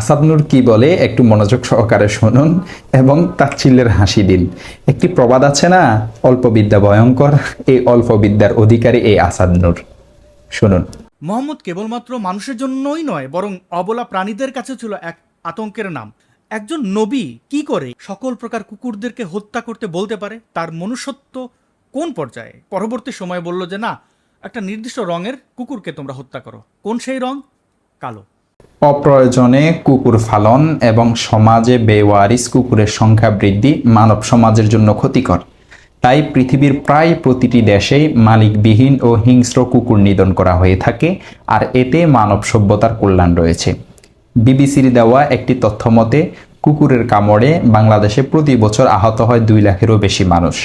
আসাদনুর কি বলে? একটু মনোযোগ সহকারে শুনুন এবং তাচ্ছিল্যের হাসি দিন। একটি প্রবাদ আছে না? অল্প বিদ্যা ভয়ঙ্কর, এই অল্প বিদ্যার অধিকারী এই আসাদনুর শুনুন। মোহাম্মদ কেবলমাত্র মানুষের জন্যই নয়, বরং অবলা প্রাণীদের কাছে ছিল এক আতঙ্কের নাম। একজন নবী কি করে সকল প্রকার কুকুরদেরকে হত্যা করতে বলতে পারে? তার মনুষ্যত্ব কোন পর্যায়ে? পরবর্তী সময়ে বলল যে, না, একটা নির্দিষ্ট রঙের কুকুরকে তোমরা হত্যা করো। কোন সেই রং? কালো। অপ্রয়োজনে কুকুর ফালন এবং সমাজে বেওয়ারিস কুকুরের সংখ্যা বৃদ্ধি মানব সমাজের জন্য ক্ষতিকর। তাই পৃথিবীর প্রায় প্রতিটি দেশেই মালিকবিহীন ও হিংস্র কুকুর নিধন করা হয়ে থাকে, আর এতে মানব সভ্যতার কল্যাণ রয়েছে। বিবিসির দেওয়া একটি তথ্য মতে, কুকুরের কামড়ে বাংলাদেশে প্রতি বছর আহত হয় দুই লাখেরও বেশি মানুষ।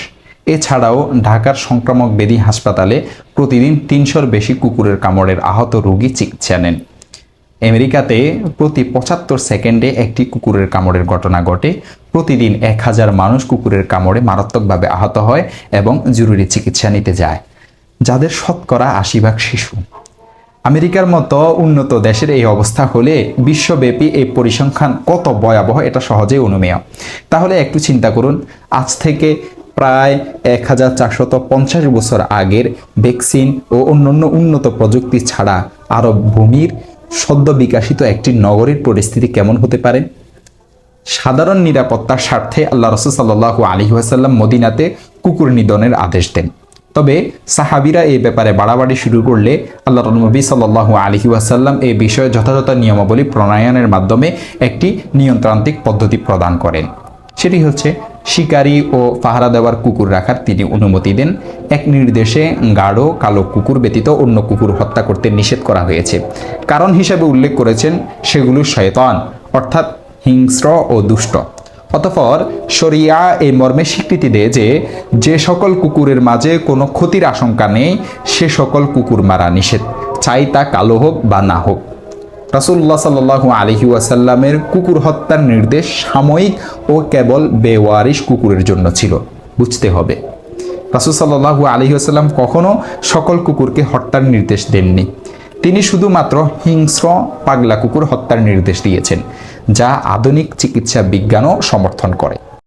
এছাড়াও ঢাকার সংক্রামক বেদি হাসপাতালে প্রতিদিন তিনশোর বেশি কুকুরের কামড়ের আহত রোগী চিকিৎসা নেন। আমেরিকাতে প্রতি পঁচাত্তর সেকেন্ডে একটি কুকুরের কামড়ের ঘটনা ঘটে। প্রতিদিন এক হাজার মানুষ কুকুরের কামড়ে মারাত্মকভাবে আহত হয় এবং জরুরি চিকিৎসা নিতে যায়। যাদের শতকরা আশি ভাগ শিশু। আমেরিকার মতো উন্নত দেশের এই অবস্থা হলে বিশ্বব্যাপী এই পরিসংখ্যান কত ভয়াবহ এটা সহজেই অনুমেয়। তাহলে একটু চিন্তা করুন, আজ থেকে প্রায় এক হাজার চারশত পঞ্চাশ বছর আগের ভ্যাকসিন ও অন্যান্য উন্নত প্রযুক্তি ছাড়া আরব ভূমির সদ্য বিকাশিত একটি নগরীর পরিস্থিতি কেমন হতে পারে? সাধারণ নিরাপত্তার স্বার্থে আল্লাহ রসুল সাল্লাহ আলী ওয়াসাল্লাম মদিনাতে কুকুর নিধনের আদেশ দেন। তবে সাহাবিরা এই ব্যাপারে বাড়াবাড়ি শুরু করলে আল্লাহ নবী সাল্লাহ আলহি ওয়াসাল্লাম এই বিষয়ে যথাযথ নিয়মাবলী প্রণয়নের মাধ্যমে একটি নিয়ন্ত্রান্তিক পদ্ধতি প্রদান করেন। সেটি হচ্ছে শিকারী ও পাহারা দেওয়ার কুকুর রাখার তিনি অনুমতি দেন। এক নির্দেশে গাঢ় কালো কুকুর ব্যতীত অন্য কুকুর হত্যা করতে নিষেধ করা হয়েছে। কারণ হিসেবে উল্লেখ করেছেন সেগুলো শয়তান, অর্থাৎ হিংস্র ও দুষ্ট। অতঃপর শরিয়া এই মর্মে স্বীকৃতি দেয় যে যে সকল কুকুরের মাঝে কোনো ক্ষতির আশঙ্কা নেই, সে সকল কুকুর মারা নিষেধ। চাই তা কালো হোক বা না হোক। রাসুল্লাহ সাল্লু আলহি ওয়াসাল্লামের কুকুর হত্যার নির্দেশ সাময়িক ও কেবল বেওয়ারিশ কুকুরের জন্য ছিল। বুঝতে হবে। রাসুল সাল্লাহু আলহি আসাল্লাম কখনও সকল কুকুরকে হত্যার নির্দেশ দেননি। তিনি শুধুমাত্র হিংস্র, পাগলা কুকুর হত্যার নির্দেশ দিয়েছেন, যা আধুনিক চিকিৎসা বিজ্ঞানও সমর্থন করে।